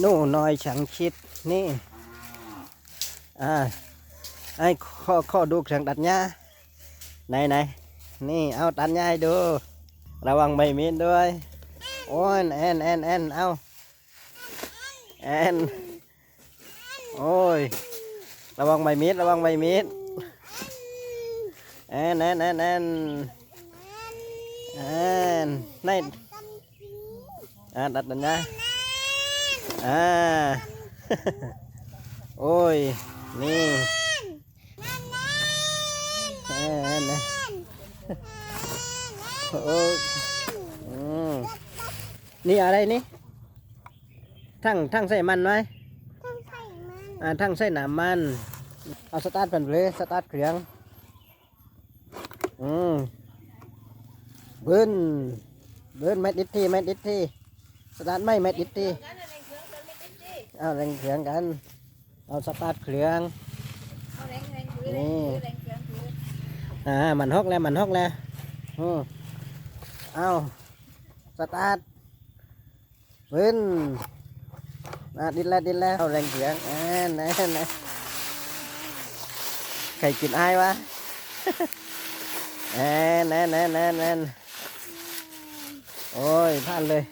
หนูน้อยฉังชิดนี่ อ่า ไอ้ข้อข้อดูเสียงตัดหญ้าไหนไหนนี่เอาตัดหญ้าให้ดู ระวังใบมีดด้วย โอ้ยแอนแอนแอนเอาแอนโอ้ย ระวังใบมีดระวังใบมีดแอนแอนแอนแอนแอนใน อ่าตัดตัดหญ้าอ่าโอ้ย นี่แอนนะโอ้นี่อะไรนี่ ทั้งทั้งใส่มันไหมต้องใส่มันอ่าทั้งใส่หนามมัน เอาสตาร์ทเป็นเลยสตาร์ทเครื่อง อืมเบิ้นเบิ้นแมดดิดทีแมดดิดที สตาร์ทไม่แมดดิดทีเอาแรงเครื่องกัน เอาสตาร์ทเครื่องนี่อ่ามันฮอกแล้วมันฮอกแล้วอืมเอาสตาร์ทเบิ้นอ่าดิดแล้วดิดแล้วเอาแรงเครื่องอ่าน่แน่ใครกินอ้วะแน่แน่แน่แน่แน่โอ้ยพลาดเลย